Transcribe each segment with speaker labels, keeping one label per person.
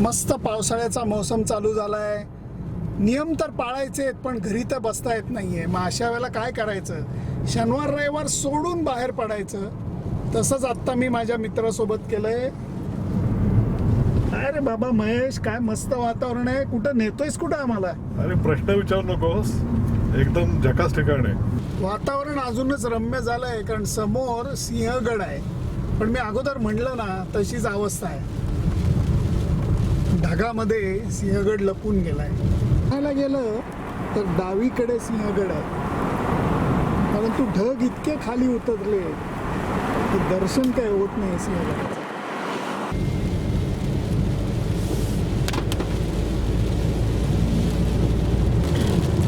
Speaker 1: मस्त पावसाळ्याचा मोसम चालू झालाय. नियम तर पाळायचे आहेत पण घरी तर बसता येत नाहीये. मग अशा वेळेला काय करायचं? शनिवार रविवार सोडून बाहेर पडायचं. तसंच आत्ता मी माझ्या मित्रासोबत केलंय. अरे बाबा महेश काय मस्त वातावरण आहे. कुठं नेतोयस कुठं आम्हाला?
Speaker 2: अरे प्रश्न विचारू नकोस. एकदम झकास ठिकाण आहे.
Speaker 1: वातावरण अजूनच रम्य झालंय कारण समोर सिंहगड आहे. पण मी अगोदर म्हणलं ना तशीच अवस्था आहे. ढगामध्ये सिंहगड लपून गेलाय. पाहायला गेलं तर डावीकडे सिंहगड आहे. परंतु ढग इतके खाली उतरले की दर्शन काय होत नाही सिंहगडाचं.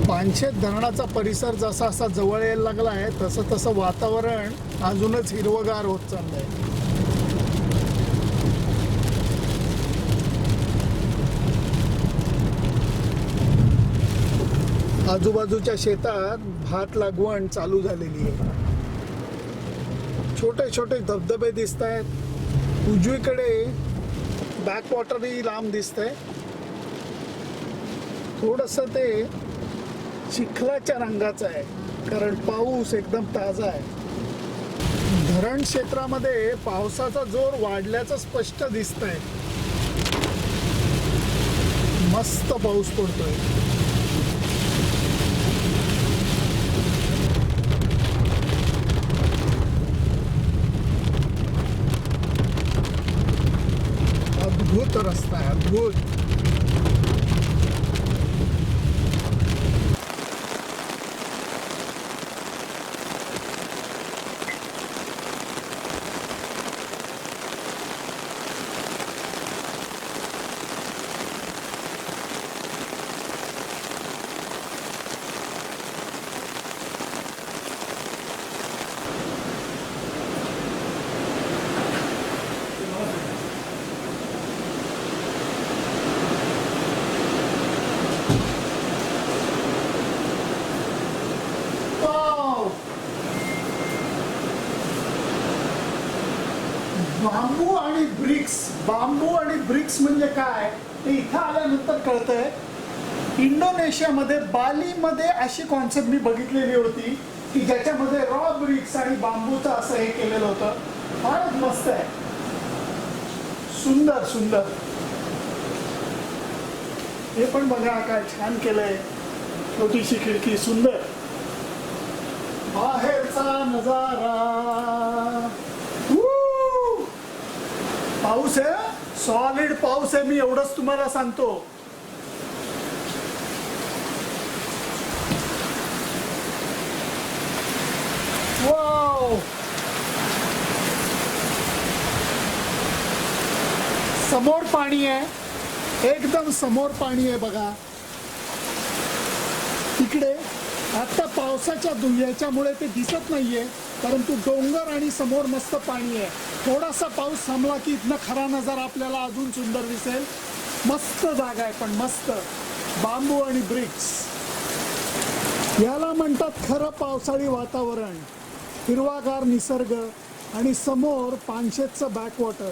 Speaker 1: पानशेत धरणाचा परिसर जसा असा जवळ यायला लागला आहे तसं तसं वातावरण अजूनच हिरवगार होत चाललंय. आजूबाजूच्या शेतात भात लागवण चालू झालेली आहे. छोटे छोटे धबधबे दिसत आहेत उजवीकडे बॅकवॉटरही लांब दिसतंय. थोडंसं ते चिखलाच्या रंगाचा आहे कारण पाऊस एकदम ताजा आहे. धरण क्षेत्रामध्ये पावसाचा जोर वाढल्याचं स्पष्ट दिसत आहे मस्त पाऊस पडतोय. Torastad boa बांबू आणि ब्रिक्स. बांबू आणि ब्रिक्स म्हणजे काय? ते इथं आल्यानंतर कळतंय. इंडोनेशियामध्ये बालीमध्ये अशी कॉन्सेप्ट मी बघितलेली होती की ज्याच्यामध्ये रॉ ब्रिक्स आणि बांबूचं असं हे केलेलं होतं. फारच मस्त आहे. सुंदर सुंदर. हे पण बघा काय छान केलंय. छोटीशी खिडकी सुंदर. बाहेरचा नजारा. पाऊस आहे सॉलिड पाऊस आहे मी एवढंच तुम्हाला सांगतो. समोर पाणी आहे एकदम समोर पाणी आहे बघा. तिकडे आता पावसाच्या दुय्याच्यामुळे ते दिसत नाहीये परंतु डोंगर आणि समोर मस्त पाणी आहे. थोडासा पाऊस थांबला की इथनं खरा नजारा आपल्याला अजून सुंदर दिसेल. मस्त जागा आहे पण मस्त. बांबू आणि ब्रिक्स. याला म्हणतात खरं पावसाळी वातावरण. हिरवागार निसर्ग आणि समोर पानशेतचं बॅकवॉटर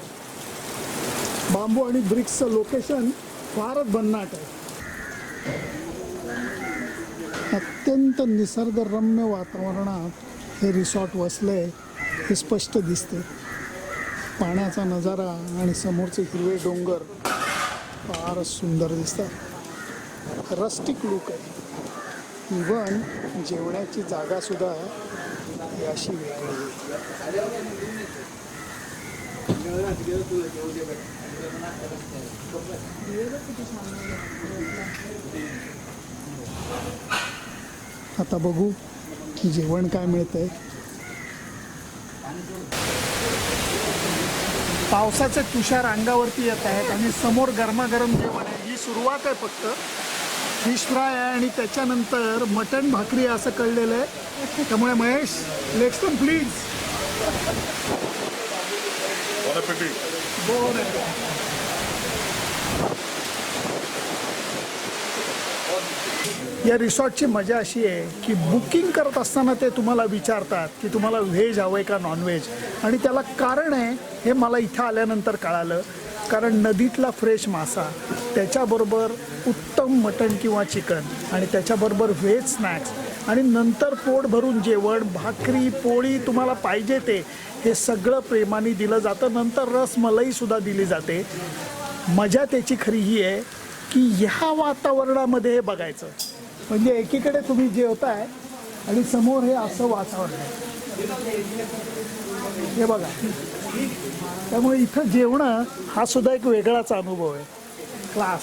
Speaker 1: बांबू आणि ब्रिक्सचं लोकेशन फारच भन्नाट आहे. अत्यंत निसर्गरम्य वातावरणात हे रिसॉर्ट वसले हे स्पष्ट दिसते. पाण्याचा नजारा आणि समोरचे हिरवे डोंगर फारच सुंदर दिसतात. रस्टिक लुक आहे. इवन जेवण्याची जागासुद्धा ही अशी वेगळी आता बघू जेवण काय मिळतंय. पावसाचे तुषार अंगावरती येत आहेत आणि समोर गरमागरम जेवण आहे. ही सुरुवात आहे फक्त. फिश फ्राय आहे आणि त्याच्यानंतर मटण भाकरी असं कळलेलं आहे. त्यामुळे महेश लेट्स कम प्लीज या रिसॉर्टची मजा अशी आहे की बुकिंग करत असताना ते तुम्हाला विचारतात की तुम्हाला व्हेज हवं आहे का नॉनव्हेज? आणि त्याला कारण आहे हे मला इथं आल्यानंतर कळालं. कारण नदीतला फ्रेश मासा त्याच्याबरोबर उत्तम मटण किंवा चिकन आणि त्याच्याबरोबर व्हेज स्नॅक्स आणि नंतर पोट भरून जेवण भाकरी पोळी तुम्हाला पाहिजे ते हे सगळं प्रेमाने दिलं जातं. नंतर रसमलाईसुद्धा दिली जाते. मजा त्याची खरी ही आहे की ह्या वातावरणामध्ये हे बघायचं. म्हणजे एकीकडे तुम्ही जेवताय आणि समोर हे असं वातावरण आहे. हे बघा. त्यामुळे इथं जेवणं हा सुद्धा एक वेगळाच अनुभव आहे. क्लास.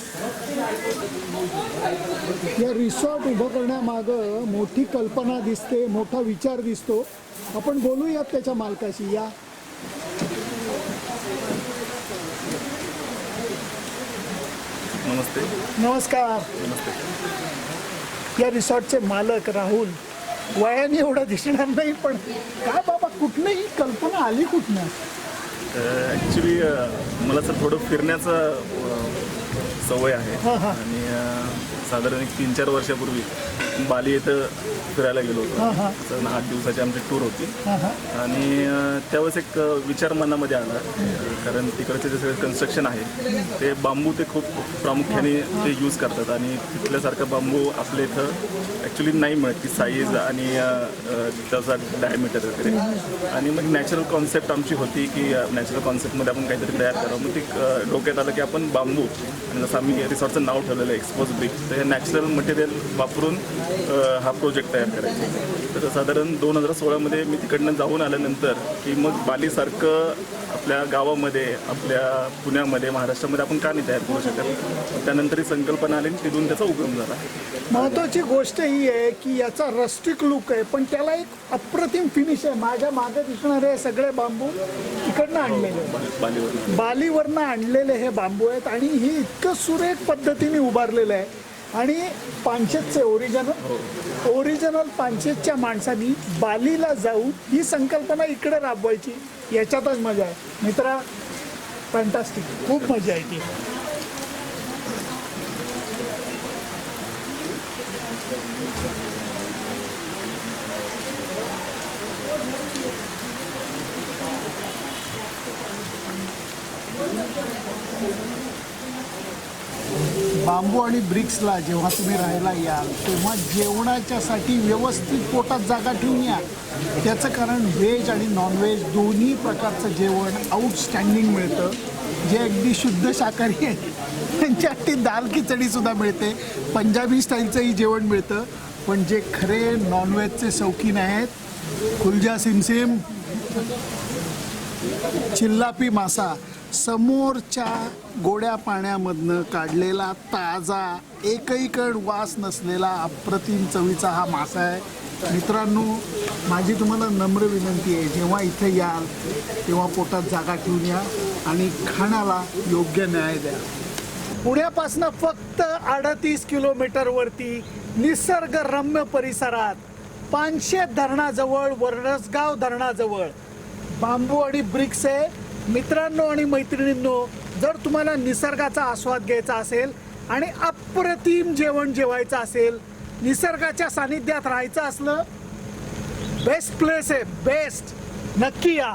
Speaker 1: या रिसॉर्ट उभं करण्यामागं मोठी कल्पना दिसते मोठा विचार दिसतो. आपण बोलूयात त्याच्या मालकाशी. या.
Speaker 3: नमस्ते.
Speaker 1: नमस्कार. या रिसॉर्टचे मालक राहुल वयाने एवढा दिसणार नाही पण काय बाबा कुठनं ही कल्पना आली कुठनं
Speaker 3: ॲक्च्युली मला तर थोडं फिरण्याचं सवय आहे
Speaker 1: हा, हा.
Speaker 3: आणि अ, साधारण एक तीन चार वर्षापूर्वी बाली इथं फिरायला गेलो होतो. तर आठ दिवसाची आमची टूर होती. आणि त्यावेळेस एक विचार मनामध्ये आला. कारण तिकडचे जे सगळे कन्स्ट्रक्शन आहे ते बांबू ते खूप प्रामुख्याने ते यूज करतात. आणि तिथल्यासारखं बांबू आपल्या इथं ॲक्च्युली नाही मिळत. ती साईज आणि त्याचा डायमीटर वगैरे. आणि मग नॅचरल कॉन्सेप्ट आमची होती की नॅचरल कॉन्सेप्टमध्ये आपण काहीतरी तयार करावं. मग ती डोक्यात आलं की आपण बांबू आणि जसं आम्ही रिसॉर्टचं नाव ठेवलेलं आहे एक्सपोज ब्रिक तर हे नॅचरल मटेरियल वापरून हा प्रोजेक्ट तयार करायचा तर साधारण दोन हजार सोळामध्ये मी तिकडनं जाऊन आल्यानंतर की मग बालीसारखं आपल्या गावामध्ये आपल्या पुण्यामध्ये महाराष्ट्रामध्ये आपण का नाही तयार करू शकत? त्यानंतर ही संकल्पना आली आणि तिथून त्याचा उगम झाला.
Speaker 1: महत्वाची गोष्ट ही आहे की याचा रस्टिक लुक आहे पण त्याला एक अप्रतिम फिनिश आहे. माझ्या मागे दिसणारे हे सगळे बांबू इकडनं आणलेले आहेत.
Speaker 3: बालीवर
Speaker 1: बालीवरनं आणलेले हे बांबू आहेत आणि ही इतकं सुरेख पद्धतीने उभारलेलं आहे. आणि पानशेतचे ओरिजिनल ओरिजिनल पानशेतच्या माणसांनी बालीला जाऊन ही संकल्पना इकडे राबवायची याच्यातच मजा आहे. मित्रा फॅन्टास्टिक खूप मजा आहे ती. बांबू आणि ब्रिक्सला जेव्हा तुम्ही राहायला याल तेव्हा जेवणाच्यासाठी व्यवस्थित पोटात जागा ठेवून या. त्याचं कारण व्हेज आणि नॉनव्हेज दोन्ही प्रकारचं जेवण आउटस्टँडिंग मिळतं. जे अगदी शुद्ध शाकाहारी आहे त्यांच्यासाठी दाल खिचडीसुद्धा मिळते. पंजाबी स्टाईलचंही जेवण मिळतं. पण जे खरे नॉनव्हेजचे शौकीन आहेत खुलजा सिमसिम चिल्लापी मासा समोरच्या गोड्या पाण्यामधनं काढलेला ताजा एकही कड वास नसलेला अप्रतिम चवीचा हा मासा आहे. मित्रांनो माझी तुम्हाला नम्र विनंती आहे जेव्हा इथे याल तेव्हा पोटात जागा ठेवून या आणि खाण्याला योग्य न्याय द्या. पुण्यापासनं फक्त अडतीस किलोमीटरवरती निसर्गरम्य परिसरात पानशेत धरणाजवळ वरणसगाव धरणाजवळ बांबू आणि ब्रिक्स आहे. मित्रांनो आणि मैत्रिणींनो जर तुम्हाला निसर्गाचा आस्वाद घ्यायचा असेल आणि अप्रतिम जेवण जेवायचं असेल निसर्गाच्या सानिध्यात राहायचं असलं बेस्ट प्लेस आहे बेस्ट नक्की या.